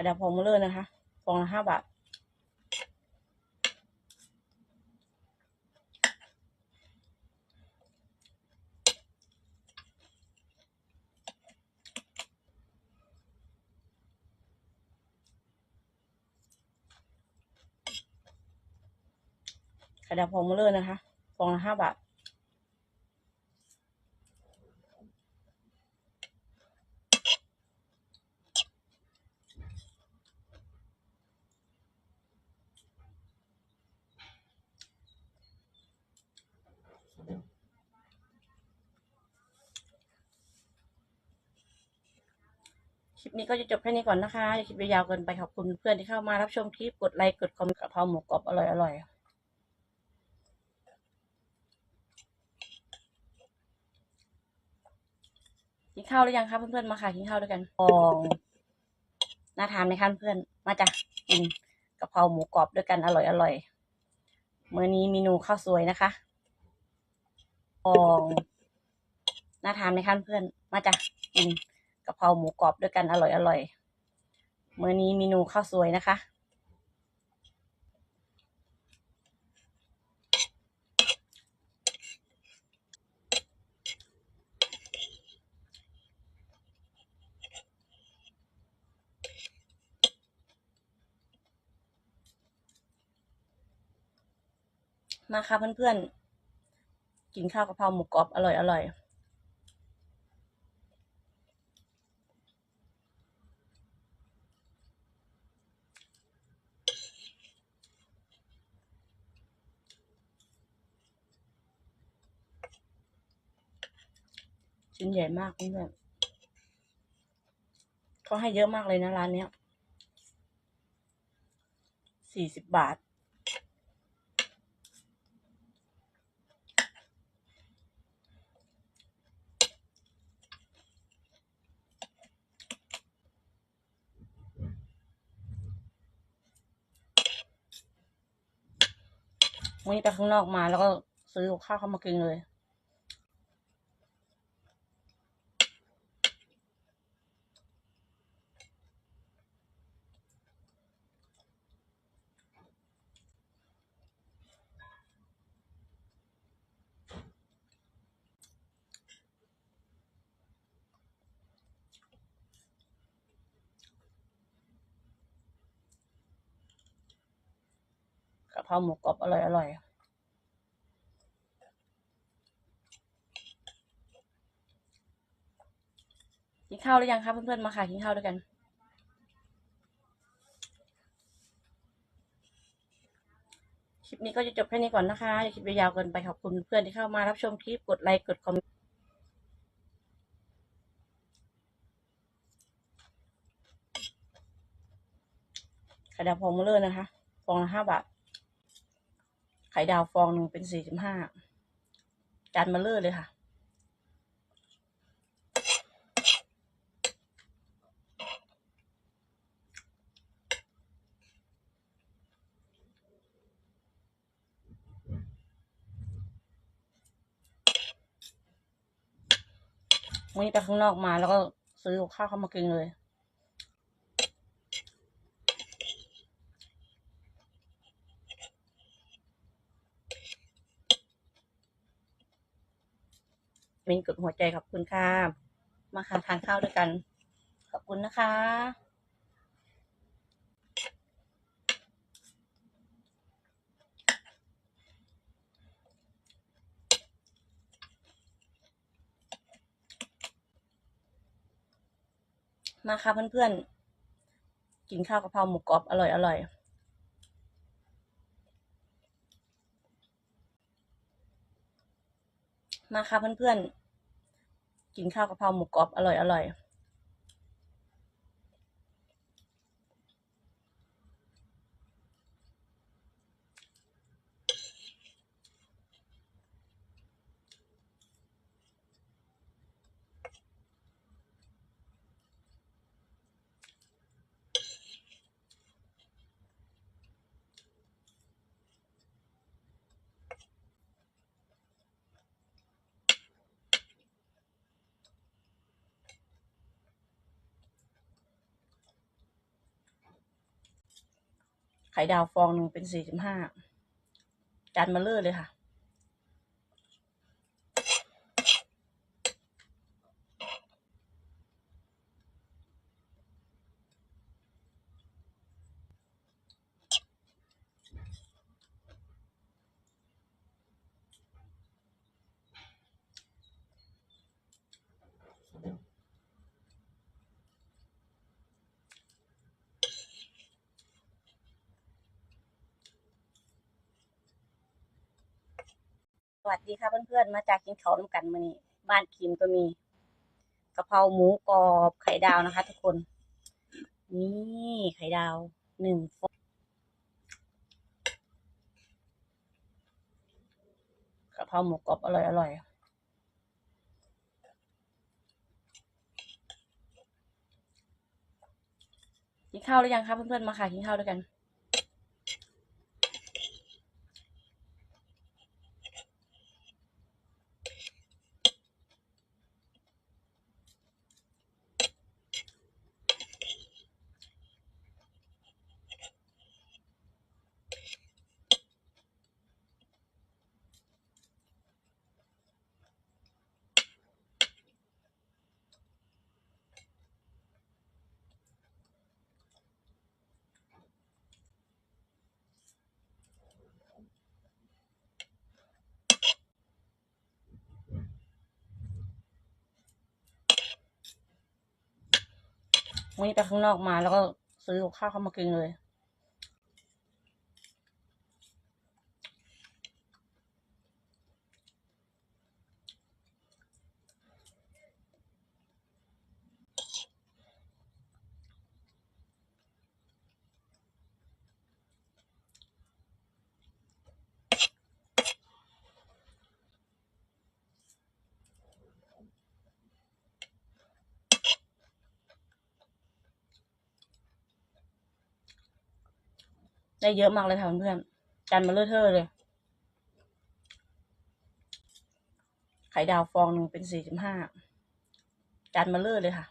ไข่ดาวฟองเบลเลอร์นะคะฟองละห้าบาทไข่ดาวฟองเบลเลอร์นะคะฟองละห้าบาท คลิปนี้ก็จะจบแค่นี้ก่อนนะคะอย่าคลิปยาวเกินไปขอบคุณเพื่อนที่เข้ามารับชมคลิปกดไลค์กดคอมเมนต์กะเพราหมูกรอบอร่อยๆกินข้าวหรือยังคะเพื่อนๆมาค่ะกินข้าวด้วยกันฟองน่าทานไหมคะเพื่อนมาจ้ะกินกะเพราหมูกรอบด้วยกันอร่อยๆมื้อนี้เมนูข้าวสวยนะคะฟองน่าทานไหมคะเพื่อนมาจ้ะกินะเพราหมูกรอบด้วยกันอร่อยๆมื้อนี้เมนูข้าวสวยนะคะ มาค่ะเพื่อนๆ กินข้าวกะเพราหมูกรอบอร่อยๆ ชิ้นใหญ่มากเพื่อนเขาให้เยอะมากเลยนะร้านเนี้ยสี่สิบบาท วันนี้ไปข้างนอกมาแล้วก็ซื้อข้าวเข้ามากินเลย กะเพราหมูกรอบอร่อยอร่อยกินข้าวหรือยังคะเพื่อนๆมาค่ะกินข้าวด้วยกันคลิปนี้ก็จะจบแค่นี้ก่อนนะคะ อย่าคลิปยาวเกินไปขอบคุณเพื่อนที่เข้ามารับชมคลิปกดไลค์กดคอมเมนต์ไข่ดาวฟองเบลเลอร์นะคะฟองละห้าบาท ไข่ดาวฟองหนึ่งเป็นสี่สิบห้าจานเบลเลอร์เลยค่ะ วันนี้ไปข้างนอกมาแล้วก็ซื้อกับข้าวเข้ามากินเลย มินกดหัวใจขอบคุณค่ะ มาค่ะทานข้าวด้วยกัน ขอบคุณนะคะมาค่ะเพื่อนๆ กินข้าวกะเพราหมูกรอบอร่อยอร่อยมาค่ะเพื่อนๆ กินข้าวกะเพราหมูกรอบอร่อยอร่อย ดาวฟองหนึ่งเป็นสี่สิบห้าจานมาเลอเลยค่ะ วัสดีค่ะเพื่อนๆ มาจากกินเขาน้ำกันมื้อนี้บ้านคิมก็มีกะเพราหมูกรอบไข่ดาวนะคะ ทุกคน นี่ไข่ดาวหนึ่งฟองกะเพราหมูกรอบอร่อยอร่อยกินข้าวหรือยังคะเพื่อนๆมาค่ะกินข้าวด้วยกัน วันนี้ไปข้างนอกมาแล้วก็ซื้อข้าวเข้ามากินเลย ได้เยอะมากเลยค่ะเพื่อนๆจานมาเลือเทอเลย ไข่ดาวฟองหนึ่งเป็นสี่สิบห้าจานมาเลือเลยค่ะ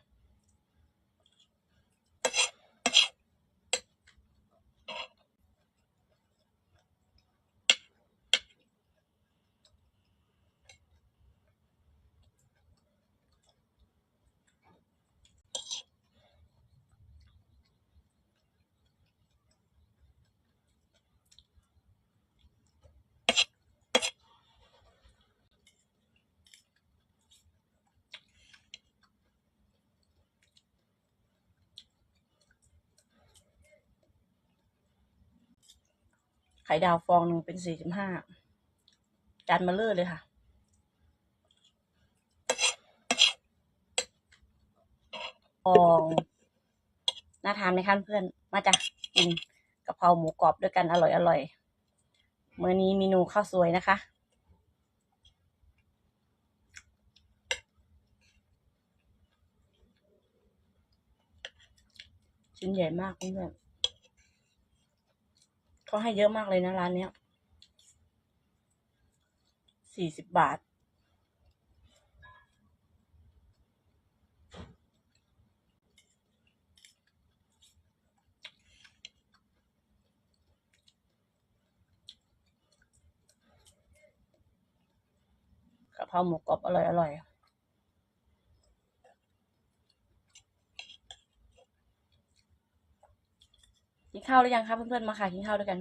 ไข่ดาวฟองหนึ่งเป็นสี่สิบห้าจานมาเลอะเลยค่ะฟองน่าทานไหมคะเพื่อน มาจ้ะกินกะเพราหมูกรอบด้วยกันอร่อยอร่อยมื้อนี้เมนูข้าวสวยนะคะ ชิ้นใหญ่มากเพื่อน เขาให้เยอะมากเลยนะร้านเนี้ยสี่สิบบาท กะเพราหมูกรอบอร่อยอร่อย ข้าวหรือยังคะเพื่อนๆมาค่ะกินข้าวด้วยกัน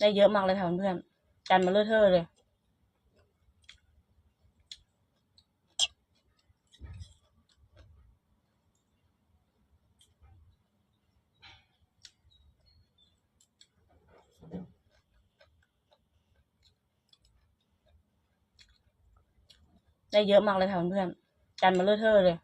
ได้เยอะมากเลยค่ะเพื่อนๆจานมาเลื่อเทอเลย ได้เยอะมากเลยค่ะเพื่อนๆจานมาเลอะเทอะเลย